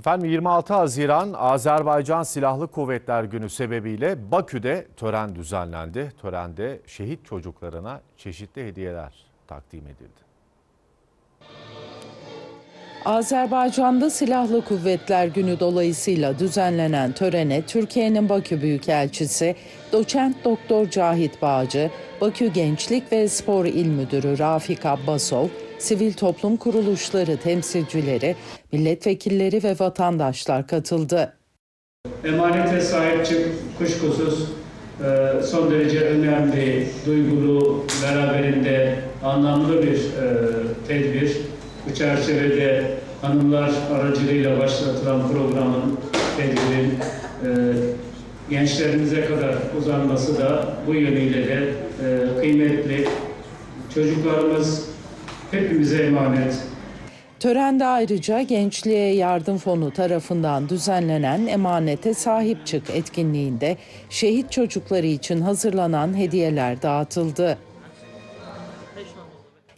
Efendim 26 Haziran Azerbaycan Silahlı Kuvvetler Günü sebebiyle Bakü'de tören düzenlendi. Törende şehit çocuklarına çeşitli hediyeler takdim edildi. Azerbaycan'da Silahlı Kuvvetler Günü dolayısıyla düzenlenen törene Türkiye'nin Bakü Büyükelçisi Doçent Doktor Cahit Bağcı, Bakü Gençlik ve Spor İl Müdürü Rafik Abbasov, sivil toplum kuruluşları temsilcileri, milletvekilleri ve vatandaşlar katıldı. Emanete sahip çık kuşkusuz e, son derece önemli, duygulu, beraberinde anlamlı bir e, tedbir. Bu çerçevede hanımlar aracılığıyla başlatılan programın, tedbirin e, gençlerimize kadar uzanması da bu yönüyle de kıymetli. Çocuklarımız hepimize emanet. Törende ayrıca Gençliğe Yardım Fonu tarafından düzenlenen Emanete Sahip Çık etkinliğinde şehit çocukları için hazırlanan hediyeler dağıtıldı.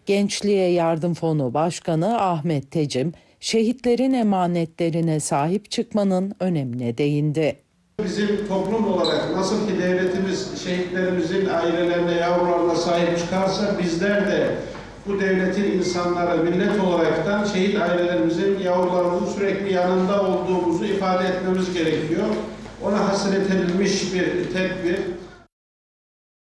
Gençliğe Yardım Fonu Başkanı Ahmet Tecim, şehitlerin emanetlerine sahip çıkmanın önemine değindi. Bizim toplum olarak nasıl ki devletimiz şehitlerimizin ailelerine, yavrularına sahip çıkarsa bizler de bu devletin insanları, millet olaraktan şehit ailelerimizin, yavrularımızın sürekli yanında olduğumuzu ifade etmemiz gerekiyor. Ona hasret edilmiş bir tedbir.